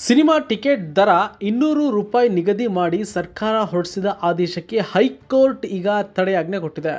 Cinema ticket ದರ ಇನ್ನೂರು ರೂಪಾಯಿ ನಿಗದಿ ಮಾಡಿ ಸರ್ಕಾರ ಹೊರಡಿಸಿದ ಆದೇಶಕ್ಕೆ ಹೈಕೋರ್ಟ್ ಈಗ ತಡೆಯಾಜ್ಞೆ ಕೊಟ್ಟಿದೆ.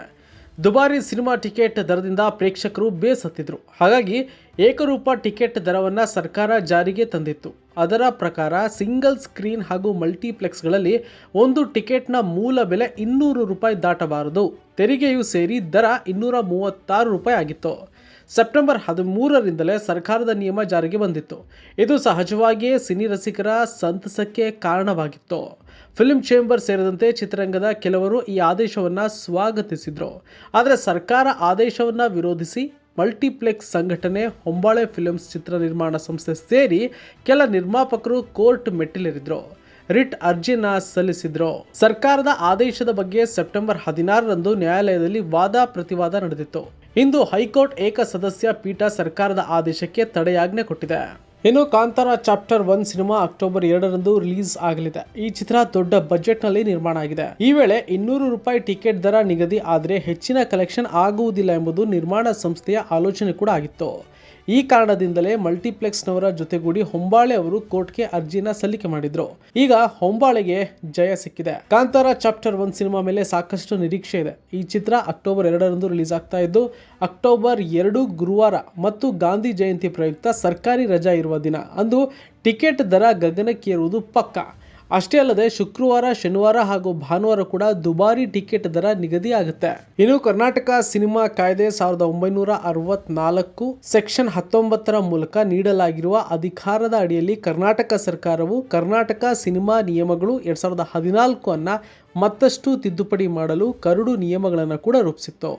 ದುಬಾರಿ ಸಿನಿಮಾ ಟಿಕೆಟ್ ದರದಿಂದ ಪ್ರೇಕ್ಷಕರು ಬೇಸತ್ತಿದ್ರು. ಹಾಗಾಗಿ ಏಕರೂಪ ಟಿಕೆಟ್ ದರವನ್ನು ಸರ್ಕಾರ ಜಾರಿಗೆ ತಂದಿತ್ತು. ಅದರ ಪ್ರಕಾರ ಸಿಂಗಲ್ ಸ್ಕ್ರೀನ್ ಹಾಗೂ ಮಲ್ಟಿಪ್ಲೆಕ್ಸ್ಗಳಲ್ಲಿ ಒಂದು ಟಿಕೆಟ್ನ ಮೂಲ ಬೆಲೆ ಇನ್ನೂರು ರೂಪಾಯಿ ದಾಟಬಾರದು. ತೆರಿಗೆಯೂ ಸೇರಿ ದರ ಇನ್ನೂರ ಮೂವತ್ತಾರು ರೂಪಾಯಿ ಆಗಿತ್ತು. ಸೆಪ್ಟೆಂಬರ್ ಹದಿಮೂರರಿಂದಲೇ ಸರ್ಕಾರದ ನಿಯಮ ಜಾರಿಗೆ ಬಂದಿತ್ತು. ಇದು ಸಹಜವಾಗಿಯೇ ಸಿನಿ ರಸಿಕರ ಸಂತಸಕ್ಕೆ ಕಾರಣವಾಗಿತ್ತು. ಫಿಲ್ಮ್ ಚೇಂಬರ್ ಸೇರಿದಂತೆ ಚಿತ್ರರಂಗದ ಕೆಲವರು ಈ ಆದೇಶವನ್ನು ಸ್ವಾಗತಿಸಿದರು. ಆದರೆ ಸರ್ಕಾರ ಆದೇಶವನ್ನು ವಿರೋಧಿಸಿ ಮಲ್ಟಿಪ್ಲೆಕ್ಸ್ ಸಂಘಟನೆ ಹೊಂಬಾಳೆ ಫಿಲ್ಮ್ಸ್ ಚಿತ್ರ ನಿರ್ಮಾಣ ಸಂಸ್ಥೆ ಸೇರಿ ಕೆಲ ನಿರ್ಮಾಪಕರು ಕೋರ್ಟ್ ಮೆಟ್ಟಿಲೇರಿದ್ರು. ರಿಟ್ ಅರ್ಜಿನ ಸಲ್ಲಿಸಿದ್ರು. ಸರ್ಕಾರದ ಆದೇಶದ ಬಗ್ಗೆ ಸೆಪ್ಟೆಂಬರ್ ಹದಿನಾರರಂದು ನ್ಯಾಯಾಲಯದಲ್ಲಿ ವಾದ ಪ್ರತಿವಾದ ನಡೆದಿತ್ತು. ಇಂದು ಹೈಕೋರ್ಟ್ ಏಕ ಸದಸ್ಯ ಪೀಠ ಸರ್ಕಾರದ ಆದೇಶಕ್ಕೆ ತಡೆಯಾಜ್ಞೆ ಕೊಟ್ಟಿದೆ. ಇನ್ನು Kantara chapter one cinema October ಎರಡರಂದು ರಿಲೀಸ್ ಆಗಲಿದೆ. ಈ ಚಿತ್ರ ದೊಡ್ಡ ಬಜೆಟ್ನಲ್ಲಿ ನಿರ್ಮಾಣ ಆಗಿದೆ. ಈ ವೇಳೆ ಇನ್ನೂರು ರೂಪಾಯಿ ಟಿಕೆಟ್ ದರ ನಿಗದಿ ಆದರೆ ಹೆಚ್ಚಿನ ಕಲೆಕ್ಷನ್ ಆಗುವುದಿಲ್ಲ ಎಂಬುದು ನಿರ್ಮಾಣ ಸಂಸ್ಥೆಯ ಆಲೋಚನೆ ಕೂಡ ಆಗಿತ್ತು. ಈ ಕಾರಣದಿಂದಲೇ ಮಲ್ಟಿಪ್ಲೆಕ್ಸ್ನವರ ಜೊತೆಗೂಡಿ ಹೊಂಬಾಳೆ ಅವರು ಕೋರ್ಟ್ಗೆ ಅರ್ಜಿನ ಸಲ್ಲಿಕೆ ಮಾಡಿದ್ರು. ಈಗ ಹೊಂಬಾಳೆಗೆ ಜಯ ಸಿಕ್ಕಿದೆ. ಕಾಂತಾರ ಚಾಪ್ಟರ್ ಒನ್ ಸಿನಿಮಾ ಮೇಲೆ ಸಾಕಷ್ಟು ನಿರೀಕ್ಷೆ ಇದೆ. ಈ ಚಿತ್ರ ಅಕ್ಟೋಬರ್ ಎರಡರಂದು ರಿಲೀಸ್ ಆಗ್ತಾ ಇದ್ದು, ಅಕ್ಟೋಬರ್ ಎರಡು ಗುರುವಾರ ಮತ್ತು ಗಾಂಧಿ ಜಯಂತಿ ಪ್ರಯುಕ್ತ ಸರ್ಕಾರಿ ರಜಾ ಇರುವ ದಿನ. ಅಂದು ಟಿಕೆಟ್ ದರ ಗಗನಕ್ಕೇರುವುದು ಪಕ್ಕಾ. ಅಷ್ಟೇ ಅಲ್ಲದೆ ಶುಕ್ರವಾರ, ಶನಿವಾರ ಹಾಗೂ ಭಾನುವಾರ ಕೂಡ ದುಬಾರಿ ಟಿಕೆಟ್ ದರ ನಿಗದಿ ಆಗುತ್ತೆ ಇನ್ನು ಕರ್ನಾಟಕ ಸಿನಿಮಾ ಕಾಯ್ದೆ ಸಾವಿರದ ಒಂಬೈನೂರ ಅರವತ್ನಾಲ್ಕು ಸೆಕ್ಷನ್ ಹತ್ತೊಂಬತ್ತರ ಮೂಲಕ ನೀಡಲಾಗಿರುವ ಅಧಿಕಾರದ ಅಡಿಯಲ್ಲಿ ಕರ್ನಾಟಕ ಸರ್ಕಾರವು ಕರ್ನಾಟಕ ಸಿನಿಮಾ ನಿಯಮಗಳು ಎರಡ್ ಸಾವಿರದ ಹದಿನಾಲ್ಕು ಅನ್ನ ಮತ್ತಷ್ಟು ತಿದ್ದುಪಡಿ ಮಾಡಲು ಕರಡು ನಿಯಮಗಳನ್ನು ಕೂಡ ರೂಪಿಸಿತ್ತು.